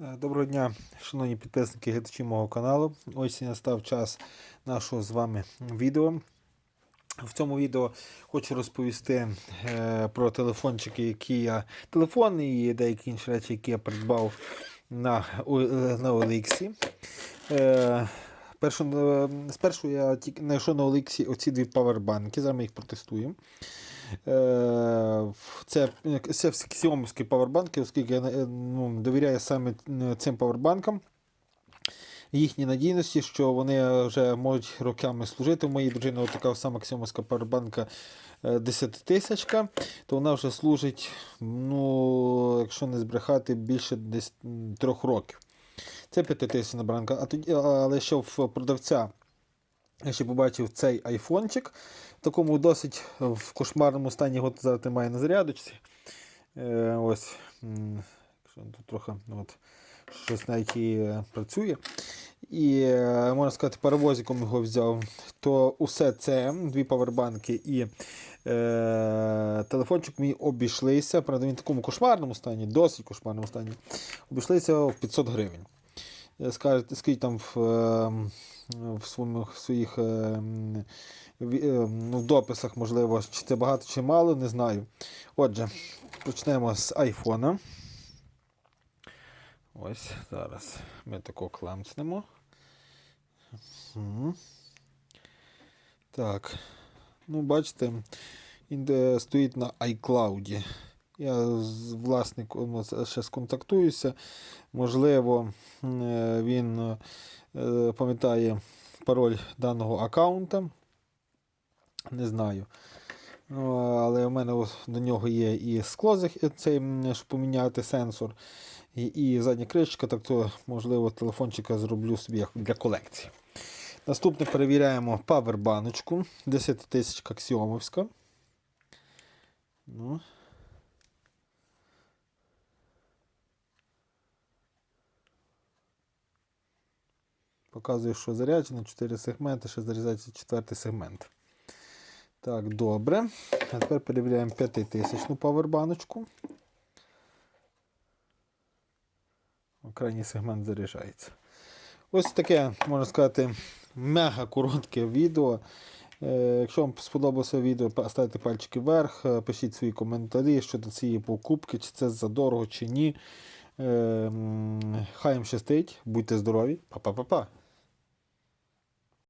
Е, Доброго дня, шановні підписники глядачі мого каналу. Ось і настав час нашого з вами відео. В цьому відео хочу розповісти е, про телефончики, які я телефони і деякі інші речі, які я придбав на, на OLX. Е, першу, спершу я тільки знайшов на OLX оці дві павербанки. Зараз ми їх протестуємо. Е, Це, це ксіомовські павербанки, оскільки я е, ну, довіряю саме е, цим павербанкам. Їхній надійності, що вони вже можуть роками служити. У моїй дружини така сама ксіомовська павербанка 10 тисячка, то вона вже служить, ну, якщо не збрехати, більше десь трьох років. Це 5 тисячна бранка. А тоді, але ще в продавця я ще побачив цей айфончик в такому досить в кошмарному стані його зараз немає на зарядочці. Е, ось. Якщо тут трохи от, щось навіть і е, працює. І е, можна сказати, паровозиком його взяв. То усе це, дві павербанки і е, телефончик мій обійшлися. Правда, він в такому кошмарному стані, досить кошмарному стані. Обійшлися в 500 гривень. Е, Скажете, скажіть там в, е, в своїх, своїх е, м, ві- е, ну, в дописах, можливо, чи це багато, чи мало, не знаю. Отже, почнемо з айфона. Ось зараз ми тако клемцнемо. Так. Ну, бачите, він стоїть на iCloud. Я з власником ще сконтактуюся. Можливо, е, він е, пам'ятає пароль даного аккаунта. Не знаю. Ну, але в мене до нього є і скло, цей, щоб поміняти сенсор, і задня кришечка, так то, можливо, телефончика зроблю собі для колекції. Наступне перевіряємо павербаночку 10 тисяч аксіомовська. Ну. Показує, що заряджено 4 сегменти, ще заряджається четвертий сегмент. Так, добре. А тепер перевіряємо 5000 павербаночку. Крайній сегмент заряджається. Ось таке, можна сказати, мега коротке відео. Е, Якщо вам сподобалося відео, ставте пальчики вверх, е, пишіть свої коментарі щодо цієї покупки, чи це задорого, чи ні. Е, Хай їм щастить, будьте здорові, Па-па-па-па.